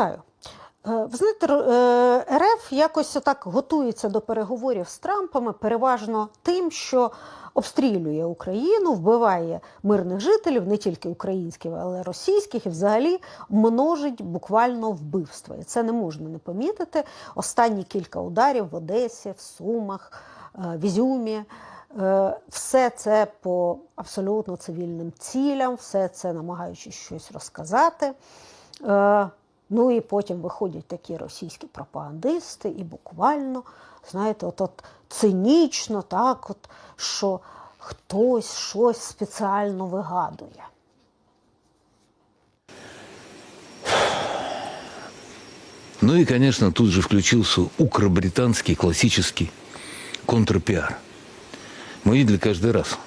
Вітаю. Е, Ви знаєте, е, РФ якось так готується до переговорів з Трампом переважно тим, що обстрілює Україну, вбиває мирних жителів, не тільки українських, але й російських, і взагалі множить буквально вбивства. І це не можна не помітити. Останні кілька ударів в Одесі, в Сумах, е, в Ізюмі. Все це по абсолютно цивільним цілям, все це намагаючись щось розказати. Е, Ну і потім виходять такі російські пропагандисти, і буквально, знаєте, от, от цинічно, так, от, що хтось щось спеціально вигадує. Ну и, конечно, тут же включился укро-британский классический контрпиар. Мы видели каждый раз.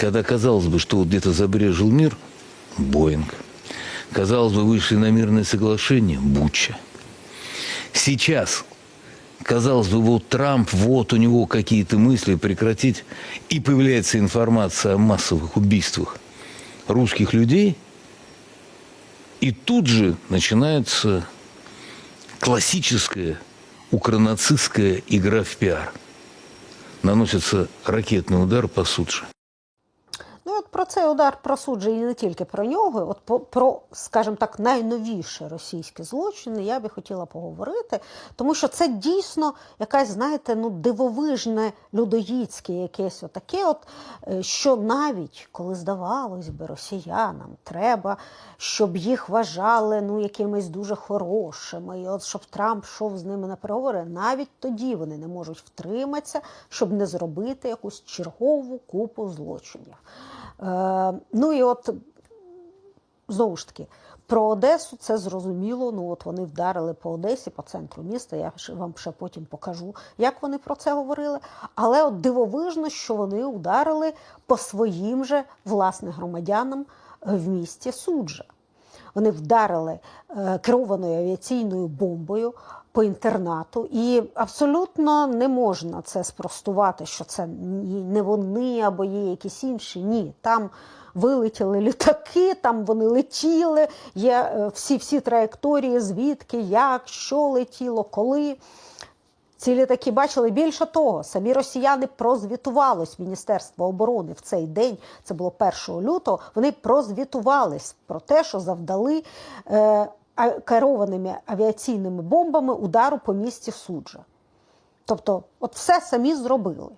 Когда казалось бы, что вот где-то забрежил мир, Боинг. Казалось бы, вышли на мирное соглашение, Буча. Сейчас, казалось бы, вот Трамп, вот у него какие-то мысли прекратить, и появляется информация о массовых убийствах русских людей, и тут же начинается классическая укронацистская игра в пиар. Наносится ракетный удар по Судже. Ну, от про цей удар про суджі і не тільки про нього, от по- про, скажімо так, найновіше російські злочини я би хотіла поговорити, тому що це дійсно якась, знаєте, ну дивовижне людоїдське якесь отаке, от, е, що навіть коли здавалось би росіянам треба, щоб їх вважали ну, якимись дуже хорошими, і от щоб Трамп йшов з ними на переговори, навіть тоді вони не можуть втриматися, щоб не зробити якусь чергову купу злочинів. Е, ну і от знову ж таки. Про Одесу це зрозуміло. Ну от вони вдарили по Одесі, по центру міста. Я вам ще потім покажу, як вони про це говорили. Але от дивовижно, що вони ударили по своїм же власне громадянам е, в місті Суджа. Вони вдарили е, керованою авіаційною бомбою по інтернату, і абсолютно не можна це спростувати, що це не вони або є якісь інші. Ні, там вилетіли літаки, там вони летіли. Є е, всі всі траєкторії, звідки, як, що летіло, коли. Ці літаки бачили більше того, самі росіяни прозвітувались Міністерство оборони в цей день. Це було 1 лютого. Вони прозвітувались про те, що завдали е, керованими авіаційними бомбами удару по місті Суджа. Тобто, от все самі зробили.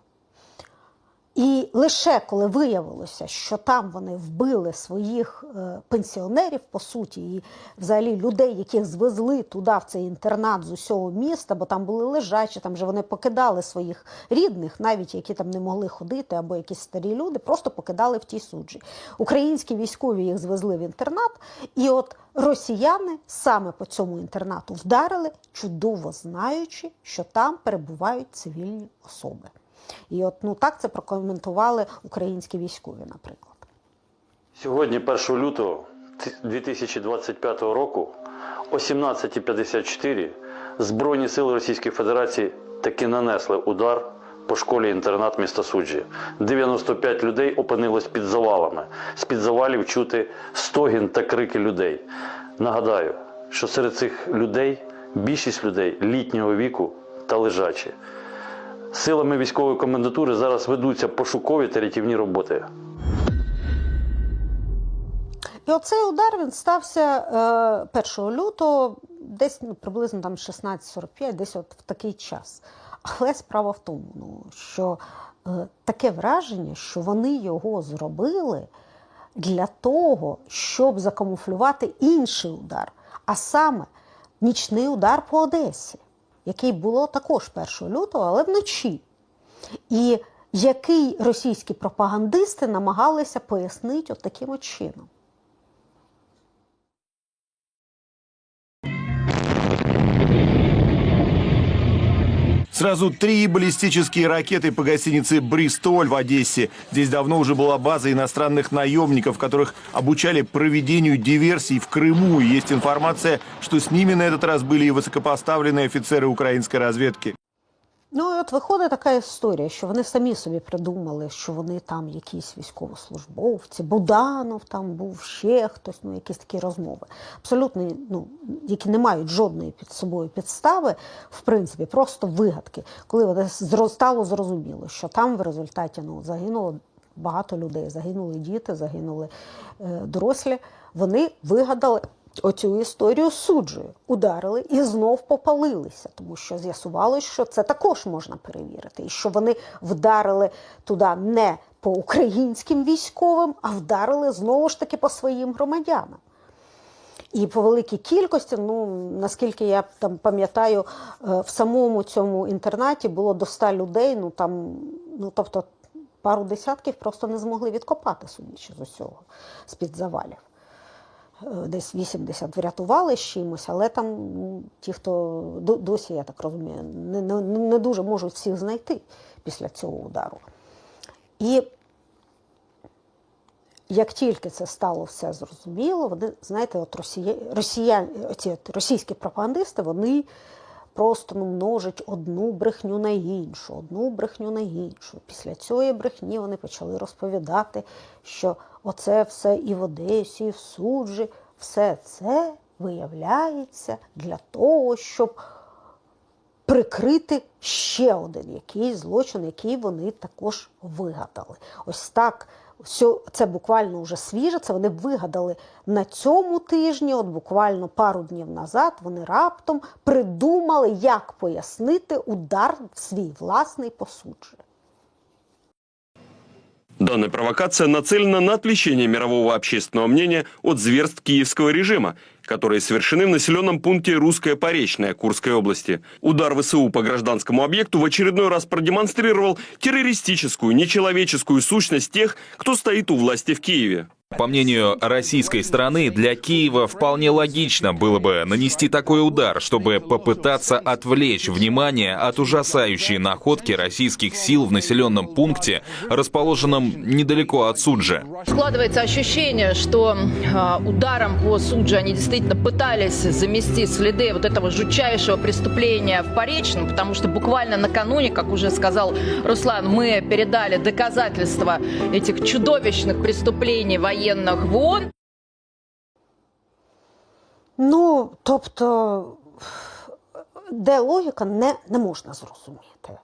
І лише коли виявилося, що там вони вбили своїх е, пенсіонерів, по суті, і взагалі людей, яких звезли туди, в цей інтернат з усього міста, бо там були лежачі, там же вони покидали своїх рідних, навіть які там не могли ходити, або якісь старі люди, просто покидали в тій суджі. Українські військові їх звезли в інтернат, і от росіяни саме по цьому інтернату вдарили, чудово знаючи, що там перебувають цивільні особи. І от ну так це прокоментували українські військові, наприклад. Сьогодні, 1 лютого 2025 року, о 17.54 Збройні сили Російської Федерації таки нанесли удар по школі-інтернат міста Суджі. 95 людей опинилось під завалами. З-під завалів чути стогін та крики людей. Нагадаю, що серед цих людей більшість людей літнього віку та лежачі. Силами військової комендатури зараз ведуться пошукові та рятівні роботи. І оцей удар він стався е, 1 лютого, десь ну, приблизно там 16.45, десь от в такий час. Але справа в тому, ну, що е, таке враження, що вони його зробили для того, щоб закамуфлювати інший удар, а саме нічний удар по Одесі, який було також 1 лютого, але вночі. І який російські пропагандисти намагалися пояснити от таким чином. Сразу три баллистические ракеты по гостинице «Бристоль» в Одессе. Здесь давно уже была база иностранных наемников, которых обучали проведению диверсий в Крыму. Есть информация, что с ними на этот раз были и высокопоставленные офицеры украинской разведки. Ну, от виходить така історія, що вони самі собі придумали, що вони там якісь військовослужбовці, Буданов там був, ще хтось, ну якісь такі розмови. Абсолютно, ну, які не мають жодної під собою підстави, в принципі, просто вигадки. Коли вони стало зрозуміло, що там в результаті ну, загинуло багато людей, загинули діти, загинули е, дорослі, вони вигадали оцю історію суджею, ударили і знов попалилися, тому що з'ясувалося, що це також можна перевірити, і що вони вдарили туди не по українським військовим, а вдарили знову ж таки по своїм громадянам. І по великій кількості, ну наскільки я там пам'ятаю, е, в самому цьому інтернаті було до 100 людей. Ну там, ну тобто, пару десятків просто не змогли відкопати, судячи з усього, з-під завалів. Е, Десь 80 врятували з чимось, але там ті, хто досі, я так розумію, не, не, не дуже можуть всіх знайти після цього удару. І як тільки це стало все зрозуміло, вони, знаєте, от росія... росіян... ці російські пропагандисти, вони просто ну, множать одну брехню на іншу, одну брехню на іншу. Після цієї брехні вони почали розповідати, що оце все і в Одесі, і в суджі, все це виявляється для того, щоб прикрити ще один якийсь злочин, який вони також вигадали. Ось так. Все, це буквально вже свіже. Це вони вигадали на цьому тижні, от буквально пару днів назад, вони раптом придумали, як пояснити удар в свій власний посудження. Данная провокация нацелена на отвлечение мирового общественного мнения от зверств киевского режима, которые совершены в населенном пункте Русская Поречная Курской области. Удар ВСУ по гражданскому объекту в очередной раз продемонстрировал террористическую, нечеловеческую сущность тех, кто стоит у власти в Киеве. По мнению российской стороны, для Киева вполне логично было бы нанести такой удар, чтобы попытаться отвлечь внимание от ужасающей находки российских сил в населенном пункте, расположенном недалеко от Суджи. Складывается ощущение, что э, ударом по Суджи они действительно пытались замести следы вот этого жутчайшего преступления в Поречном, потому что буквально накануне, как уже сказал Руслан, мы передали доказательства этих чудовищных преступлений военных в вон. Ну, тобто, де логіка, не, не можна зрозуміти.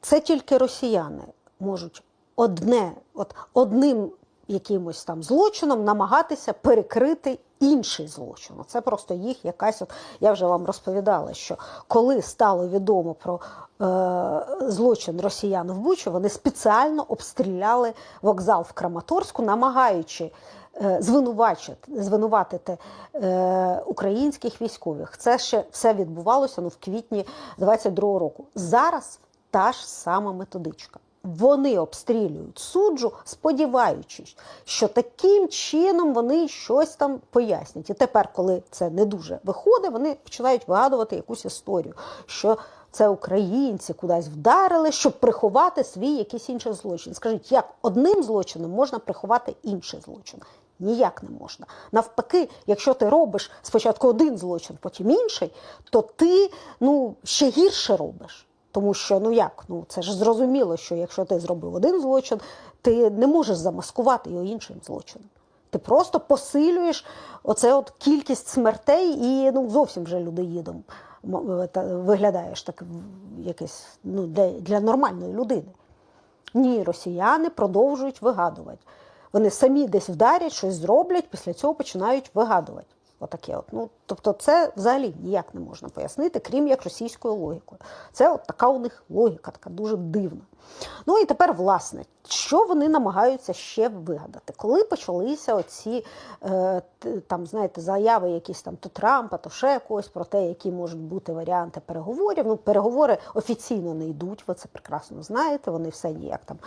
Це тільки росіяни можуть одне, от одним якимось там злочином намагатися перекрити інший злочин. Це просто їх якась. От, я вже вам розповідала, що коли стало відомо про е, злочин росіян в Бучу, вони спеціально обстріляли вокзал в Краматорську, намагаючи е, звинувачити, звинуватити е, українських військових. Це ще все відбувалося ну, в квітні 22-го року. Зараз та ж сама методичка. Вони обстрілюють суджу, сподіваючись, що таким чином вони щось там пояснять. І тепер, коли це не дуже виходить, вони починають вигадувати якусь історію, що це українці кудись вдарили, щоб приховати свій якийсь інший злочин. Скажіть, як одним злочином можна приховати інший злочин? Ніяк не можна. Навпаки, якщо ти робиш спочатку один злочин, потім інший, то ти ну, ще гірше робиш. Тому що ну як? Ну це ж зрозуміло, що якщо ти зробив один злочин, ти не можеш замаскувати його іншим злочином. Ти просто посилюєш оце от кількість смертей і ну зовсім вже людоїдом м- виглядаєш так якесь ну для, для нормальної людини. Ні, росіяни продовжують вигадувати. Вони самі десь вдарять, щось зроблять, після цього починають вигадувати. Отаке от. Ну, тобто, це взагалі ніяк не можна пояснити, крім як російською логікою. Це от така у них логіка, така дуже дивна. Ну і тепер, власне, що вони намагаються ще вигадати? Коли почалися оці е, там, знаєте, заяви якісь там то Трампа, то ще когось про те, які можуть бути варіанти переговорів. Ну, переговори офіційно не йдуть, ви це прекрасно знаєте. Вони все ніяк там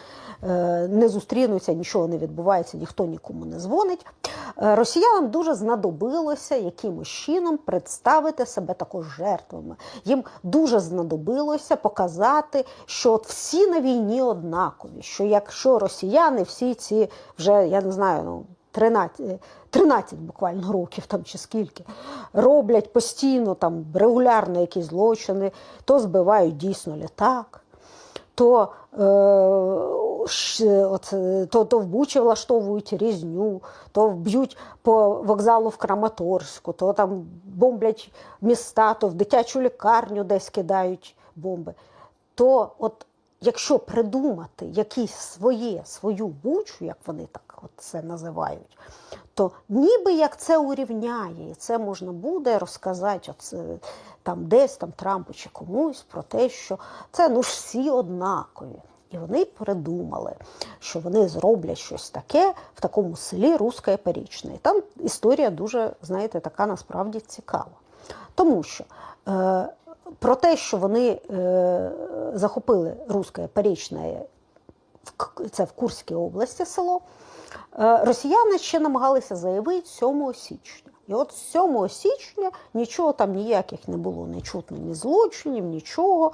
е, не зустрінуться, нічого не відбувається, ніхто нікому не дзвонить. Е, Росіянам дуже знадобилося якимось чином представити себе також жертвами. Їм дуже знадобилося показати, що от всі на війні однакові. Що якщо росіяни, всі ці вже я не знаю, ну 13, 13 буквально років там чи скільки, роблять постійно там регулярно якісь злочини, то збивають дійсно літак, то, е, от, е, то, то в Бучі влаштовують різню, то б'ють по вокзалу в Краматорську, то там бомблять міста, то в дитячу лікарню десь кидають бомби. То от якщо придумати якісь своє, свою бучу, як вони так от це називають, то ніби як це урівняє, і це можна буде розказати оце, там десь там Трампу чи комусь про те, що це ну ж всі однакові. І вони придумали, що вони зроблять щось таке в такому селі Руське Порічне. І там історія дуже, знаєте, така насправді цікава. Тому що е, про те, що вони е, захопили Руське Порічне, це в Курській області село, е, росіяни ще намагалися заявити 7 січня. І от 7 січня нічого там ніяких не було, не чутно ні злочинів, нічого.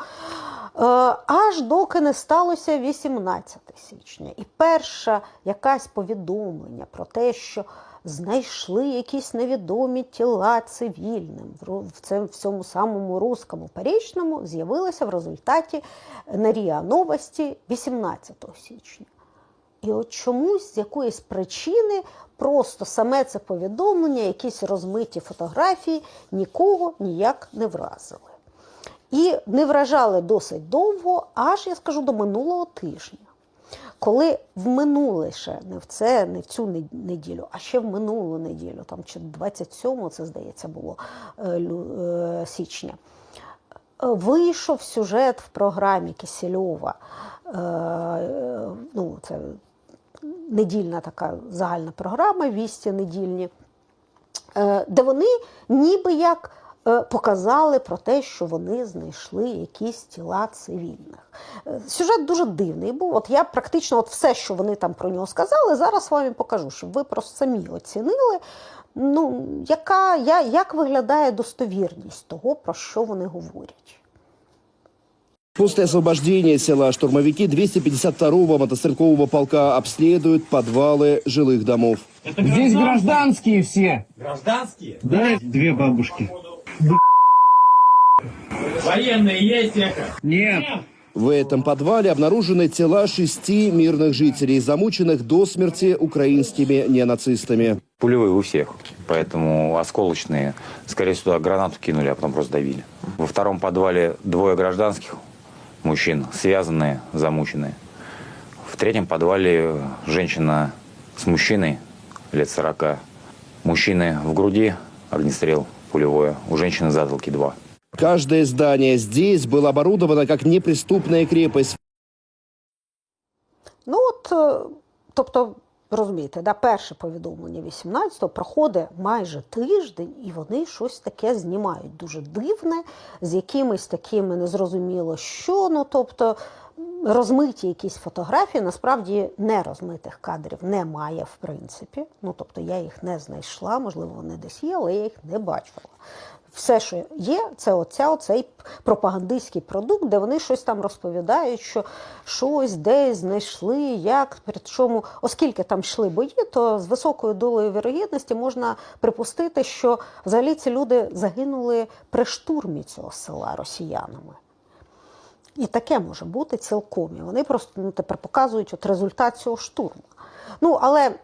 Е, Аж доки не сталося 18 січня. І перше якась повідомлення про те, що знайшли якісь невідомі тіла цивільним в цьому в цьому самому руському Порічному, з'явилося в результаті на РІА Новості 18 січня. І от чомусь з якоїсь причини просто саме це повідомлення, якісь розмиті фотографії нікого ніяк не вразили. І не вражали досить довго, аж я скажу до минулого тижня. Коли в минуле ще не в це, не в цю неділю, а ще в минулу неділю, там чи 27, це здається, було е, е, січня. е, Вийшов сюжет в програмі Кисельова. е, Ну, це недільна така загальна програма, вісті недільні, де вони ніби як показали про те, що вони знайшли якісь тіла цивільних. Е, Сюжет дуже дивний був. От я практично от все, що вони там про нього сказали, зараз вам і покажу, щоб ви просто самі оцінили. Ну, яка, я, як виглядає достовірність того, про що вони говорять. После освобождения села штурмовики 252-го мотострелкового полка обследуют подвалы жилых домов. Здесь гражданские все. Гражданские? Да, две бабушки. Военные есть это? Нет. В этом подвале обнаружены тела шести мирных жителей, замученных до смерти украинскими ненацистами. Пулевые у всех, поэтому осколочные. Скорее всего, гранату кинули, а потом просто давили. Во втором подвале двое гражданских мужчин, связанные, замученные. В третьем подвале женщина с мужчиной лет 40. Мужчины в груди, огнестрел пулевое. У женщины затылки два. Каждое здание здесь было оборудовано как неприступная крепость. Ну от, е, тобто, розумієте, да, перше повідомлення 18-го проходить майже тиждень, і вони щось таке знімають дуже дивне, з якимись такими незрозуміло що. Ну, тобто, розмиті якісь фотографії, насправді не розмитих кадрів немає, в принципі. Ну, тобто, я їх не знайшла, можливо, вони десь є, але я їх не бачила. Все, що є, це оця, оцей пропагандистський продукт, де вони щось там розповідають, що щось десь знайшли, як, причому, оскільки там йшли бої, то з високою долею вірогідності можна припустити, що взагалі ці люди загинули при штурмі цього села росіянами. І таке може бути цілком. І вони просто ну, тепер показують от результат цього штурму. Ну, але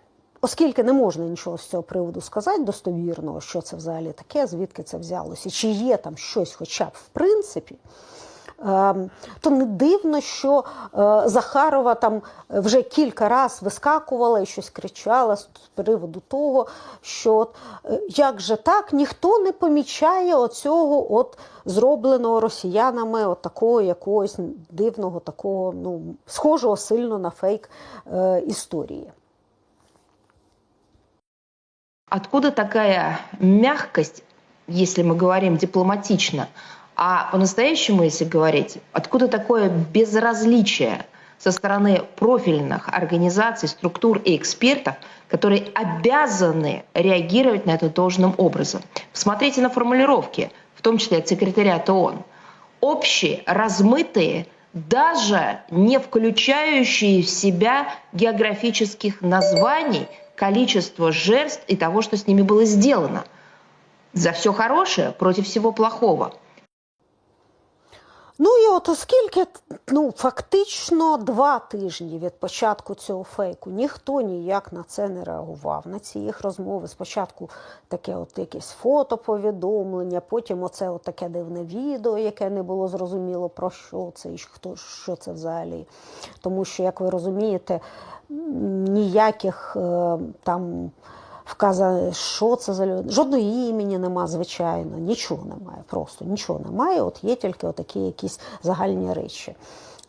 оскільки не можна нічого з цього приводу сказати достовірного, що це взагалі таке, звідки це взялося, чи є там щось, хоча б в принципі. Ем, То не дивно, що е, Захарова там вже кілька разів вискакувала і щось кричала з приводу того, що от, е, як же так, ніхто не помічає оцього от зробленого росіянами от такого якогось дивного, такого, ну, схожого сильно на фейк е, історії. Откуда такая мягкость, если мы говорим дипломатично, а по-настоящему, если говорить, откуда такое безразличие со стороны профильных организаций, структур и экспертов, которые обязаны реагировать на это должным образом? Посмотрите на формулировки, в том числе от секретариата ООН. Общие, размытые, даже не включающие в себя географических названий количество жертв и того, что с ними было сделано. За все хорошее против всего плохого. Ну і от оскільки ну, фактично два тижні від початку цього фейку ніхто ніяк на це не реагував, на ці їх розмови. Спочатку таке от якесь фотоповідомлення, потім оце от таке дивне відео, яке не було зрозуміло про що це і хто що це взагалі. Тому що, як ви розумієте, ніяких е, там вказано, що це за люди. Жодного імені нема, звичайно, нічого немає, просто нічого немає. От є тільки отакі якісь загальні речі.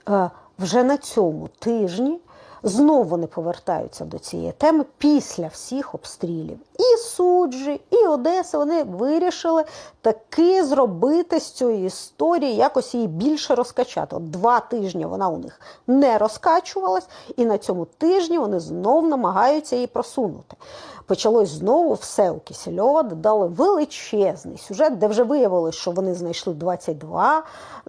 Е, вже на цьому тижні знову вони повертаються до цієї теми після всіх обстрілів. І суджі, і Одеса вони вирішили таки зробити з цієї історії, якось її більше розкачати. От два тижні вона у них не розкачувалась, і на цьому тижні вони знов намагаються її просунути. Почалось знову все у Кисельова, додали величезний сюжет, де вже виявилось, що вони знайшли 22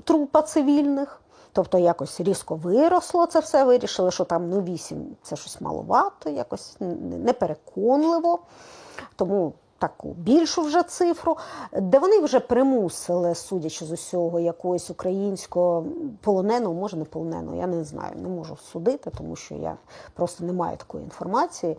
трупа цивільних. Тобто якось різко виросло це все, вирішили, що там ну 8 це щось маловато, якось непереконливо. Тому таку більшу вже цифру, де вони вже примусили, судячи з усього, якогось українського полоненого, може не полоненого, я не знаю, не можу судити, тому що я просто не маю такої інформації.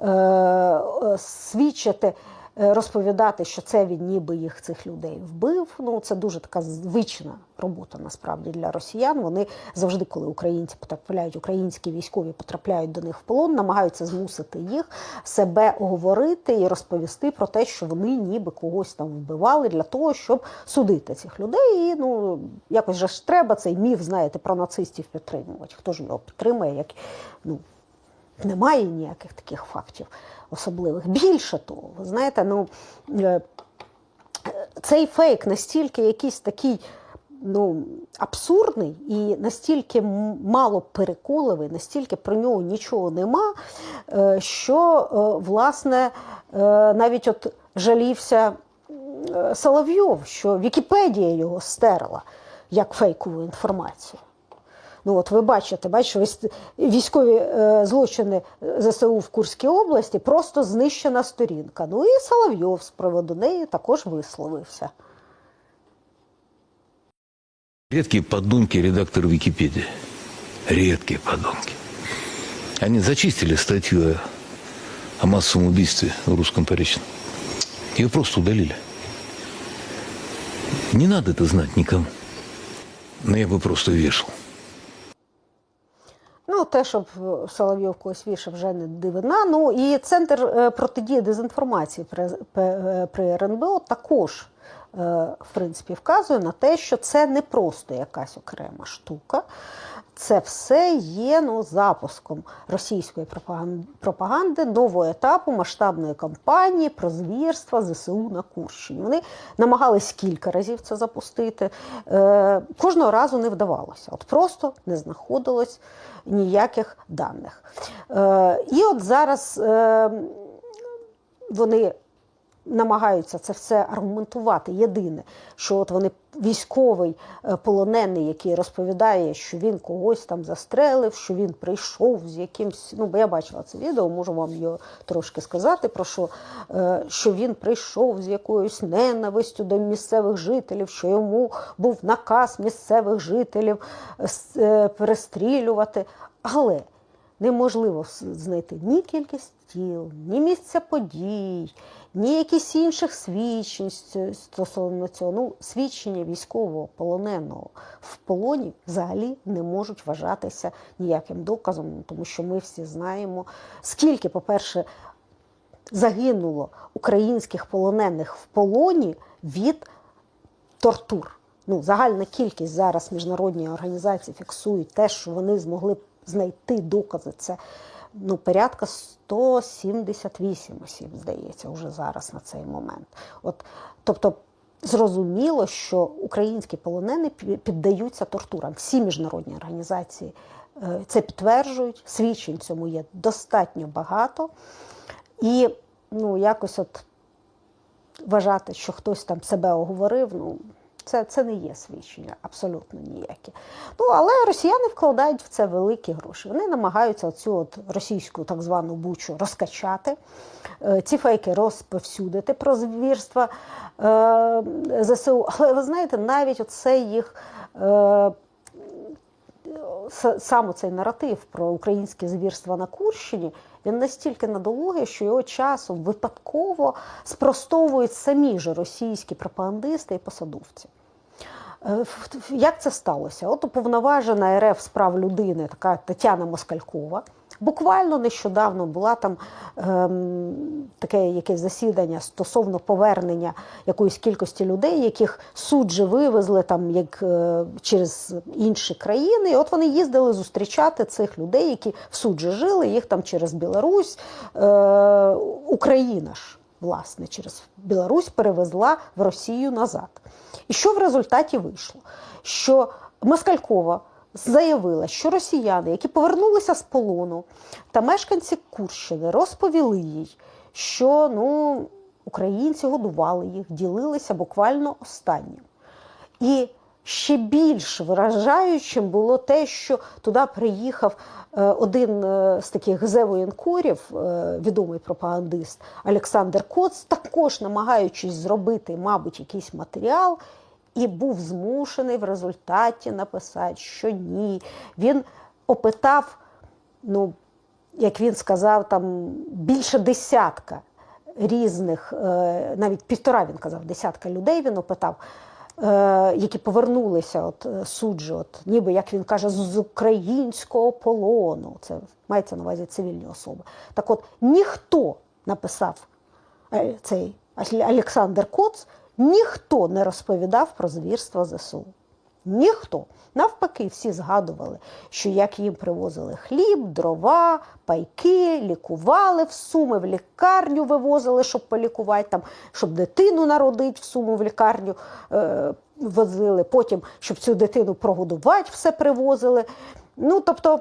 Е, е, свідчити. Е, Розповідати, що це він ніби їх цих людей вбив. Ну це дуже така звична робота насправді для росіян. Вони завжди, коли українці потрапляють, українські військові потрапляють до них в полон, намагаються змусити їх себе оговорити і розповісти про те, що вони ніби когось там вбивали для того, щоб судити цих людей. І ну якось же ж треба цей міф, знаєте, про нацистів підтримувати. Хто ж його підтримує? Як ну немає ніяких таких фактів особливих. Більше того, ви знаєте, ну е, цей фейк настільки якийсь такий ну, абсурдний і настільки мало переконливий, настільки про нього нічого нема, е, що е, власне навіть от жалівся Соловйов, що Вікіпедія його стерла як фейкову інформацію. Ну от ви бачите, бачите, військові е, злочини ЗСУ в Курській області просто знищена сторінка. Ну і Соловйов з приводу неї також висловився. Редкие подонки редактор Википедии. Редкие подонки. Они зачистили статью о, массовом убийстве в русском Поречном. Ее просто удалили. Не надо это знать никому. Но я бы просто вешал. Те, щоб Соловйов когось вішав, вже не дивина. Ну і центр е, протидії дезінформації при, при, при РНБО також, е, в принципі, вказує на те, що це не просто якась окрема штука. Це все є ну, запуском російської пропаганди, нового етапу масштабної кампанії про звірства ЗСУ на Курщині. Вони намагались кілька разів це запустити. Е, кожного разу не вдавалося. От просто не знаходилось ніяких даних. Е, і от зараз е, вони намагаються це все аргументувати. Єдине, що от вони військовий е, полонений, який розповідає, що він когось там застрелив, що він прийшов з якимсь. Ну, бо я бачила це відео, можу вам його трошки сказати, про що, е, що він прийшов з якоюсь ненавистю до місцевих жителів, що йому був наказ місцевих жителів е, перестрілювати. Але неможливо знайти ні кількість тіл, ні місця подій, ні якісь інших свідчень стосовно цього. Ну, свідчення військового полоненого в полоні взагалі не можуть вважатися ніяким доказом, тому що ми всі знаємо, скільки, по-перше, загинуло українських полонених в полоні від тортур. Ну, загальна кількість зараз міжнародні організації фіксують те, що вони змогли знайти докази. Це ну, порядка 178 осіб, здається, вже зараз на цей момент. От, тобто, зрозуміло, що українські полонені піддаються тортурам. Всі міжнародні організації е, це підтверджують, свідчень цьому є достатньо багато. І ну, якось от вважати, що хтось там себе оговорив, ну Це, це не є свідчення, абсолютно ніякі. Ну, але росіяни вкладають в це великі гроші. Вони намагаються цю російську так звану бучу розкачати, е, ці фейки розповсюдити про звірства е, ЗСУ. Але ви знаєте, навіть оце їх. С- саме цей наратив про українське звірства на Курщині, він настільки надолугий, що його часом випадково спростовують самі ж російські пропагандисти і посадовці. Е, Як це сталося? От уповноважена РФ з прав людини, така Тетяна Москалькова, буквально нещодавно була там ем, таке якесь засідання стосовно повернення якоїсь кількості людей, яких суд же вивезли там як е, через інші країни. І от вони їздили зустрічати цих людей, які в суджі жили, їх там через Білорусь, е, Україна ж. Власне, через Білорусь перевезла в Росію назад. І що в результаті вийшло? Що Москалькова заявила, що росіяни, які повернулися з полону, та мешканці Курщини розповіли їй, що ну, українці годували їх, ділилися буквально останнім. І ще більш вражаючим було те, що туди приїхав е, один е, з таких гзе-воєнкорів, е, відомий пропагандист Олександр Коц, також намагаючись зробити, мабуть, якийсь матеріал, і був змушений в результаті написати, що ні. Він опитав, ну, як він сказав, там більше десятка різних, е, навіть півтора він казав, десятка людей він опитав, е, які повернулися от е, суджі, от, ніби як він каже, з українського полону. Це мається на увазі цивільні особи. Так от ніхто написав цей Олександр Коц, ніхто не розповідав про звірства ЗСУ. Ніхто. Навпаки, всі згадували, що як їм привозили хліб, дрова, пайки, лікували в суми, в лікарню вивозили, щоб полікувати, там, щоб дитину народити в суму в лікарню е, возили, потім, щоб цю дитину прогодувати, все привозили. Ну, тобто,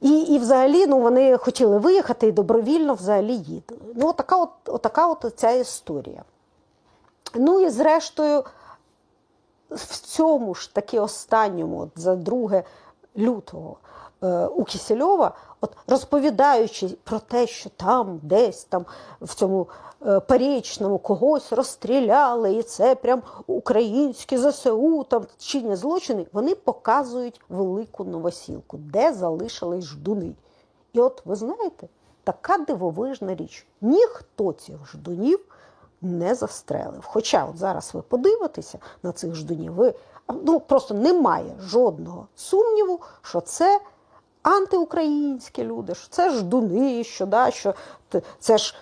і, і взагалі ну, вони хотіли виїхати і добровільно взагалі їдали. Ну, отака от, отака от ця історія. Ну і зрештою, в цьому ж таки останньому, от за 2 лютого е, у Кісельова, от розповідаючи про те, що там десь там в цьому е, Парічному когось розстріляли, і це прям українські ЗСУ там чинять злочини, вони показують велику новосілку, де залишились ждуни. І от ви знаєте, така дивовижна річ. Ніхто цих ждунів не застрелив. Хоча от зараз ви подивитеся на цих ждунів, ви ну, просто немає жодного сумніву, що це антиукраїнські люди, що це ждуни, що, да, що це ж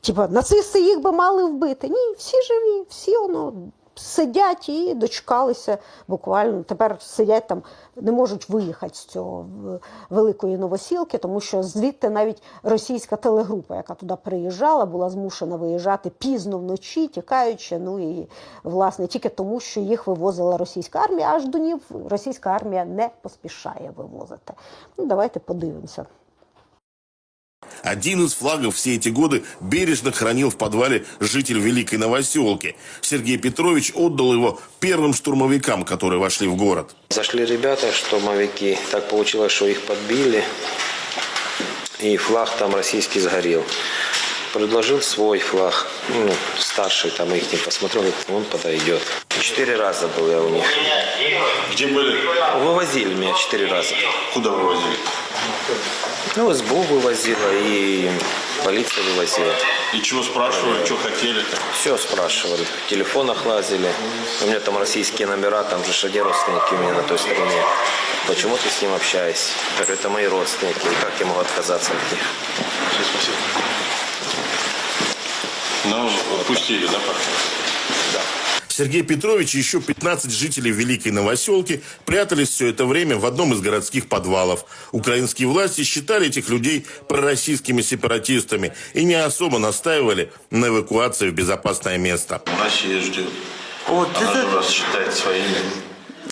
типа, нацисти їх би мали вбити. Ні, всі живі, всі воно. Сидять і дочекалися буквально. Тепер сидять там, не можуть виїхати з цього великої новосілки, тому що звідти навіть російська телегрупа, яка туди приїжджала, була змушена виїжджати пізно вночі, тікаючи. Ну і власне тільки тому, що їх вивозила російська армія, аж до нів російська армія не поспішає вивозити. Ну, давайте подивимося. Один из флагов все эти годы бережно хранил в подвале житель Великой Новоселки. Сергей Петрович отдал его первым штурмовикам, которые вошли в город. Зашли ребята, штурмовики. Так получилось, что их подбили. И флаг там российский сгорел. Предложил свой флаг. Ну, старший там их не посмотрел, говорит, он подойдет. Четыре раза был я у них. Где были? Вывозили меня четыре раза. Куда вывозили? Ну, СБУ вывозила и полиция вывозила. И чего спрашивали, что хотели? Все спрашивали. В телефонах лазили. У меня там российские номера, там же шаги родственники у меня на той стороне. Почему ты с ним общаешься? Говорю, это мои родственники. И как я могу отказаться от них? спасибо. Ну, отпустили, да, Да. Сергей Петрович и еще 15 жителей Великой Новоселки прятались все это время в одном из городских подвалов. Украинские власти считали этих людей пророссийскими сепаратистами и не особо настаивали на эвакуации в безопасное место. Россия ждет. Вот Она это, вас считает своими.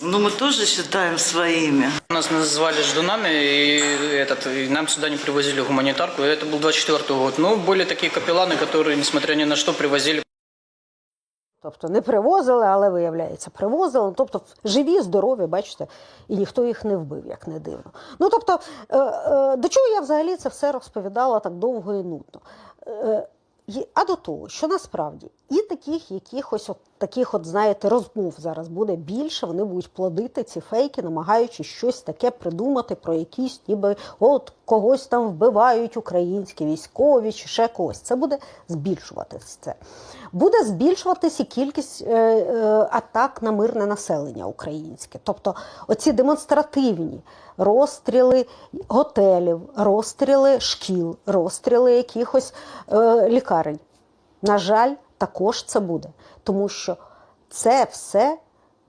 ну мы тоже считаем своими. Нас называли ждунами, и, этот, и нам сюда не привозили гуманитарку. Это был 24 год. Ну, были такие капелланы, которые, несмотря ни на что, привозили Тобто не привозили, але виявляється, привозили. Тобто живі, здорові, бачите, і ніхто їх не вбив, як не дивно. Ну тобто, е, е, до чого я взагалі це все розповідала так довго і нудно? Е, а до того, що насправді і таких якихось от таких, от знаєте, розмов зараз буде більше. Вони будуть плодити ці фейки, намагаючись щось таке придумати про якісь, ніби от когось там вбивають українські військові чи ще когось. Це буде збільшуватись це. Буде збільшуватись і кількість е, е, атак на мирне населення українське. Тобто оці демонстративні розстріли готелів, розстріли шкіл, розстріли якихось е, лікарень. На жаль, також це буде, тому що це все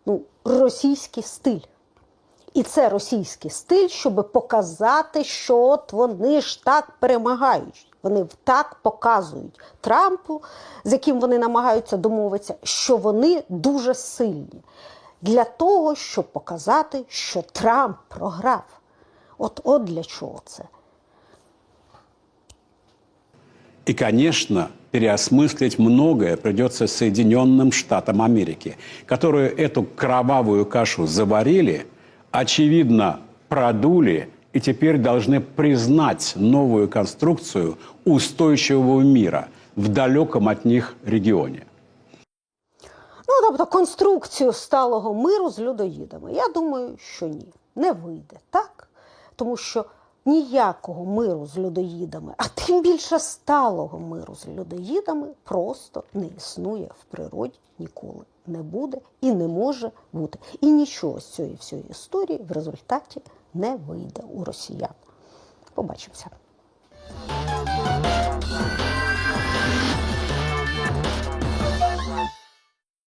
ну, російський стиль. І це російський стиль, щоб показати, що от вони ж так перемагають. Вони так показують Трампу, з яким вони намагаються домовитися, що вони дуже сильні для того, щоб показати, що Трамп програв. От, от для чого це. И, конечно, переосмыслить многое придется Соединенным Штатам Америки, которые эту кровавую кашу заварили, очевидно, продули и теперь должны признать новую конструкцию устойчивого мира в далеком от них регионе. Ну, тобто конструкцію сталого миру з людоїдами. Я думаю, що ні, не вийде, так? Тому що ніякого миру з людоїдами, а тим більше сталого миру з людоїдами просто не існує в природі ніколи. Не буде і не може бути. І нічого з цієї всієї історії в результаті не вийде у росіян. Побачимося.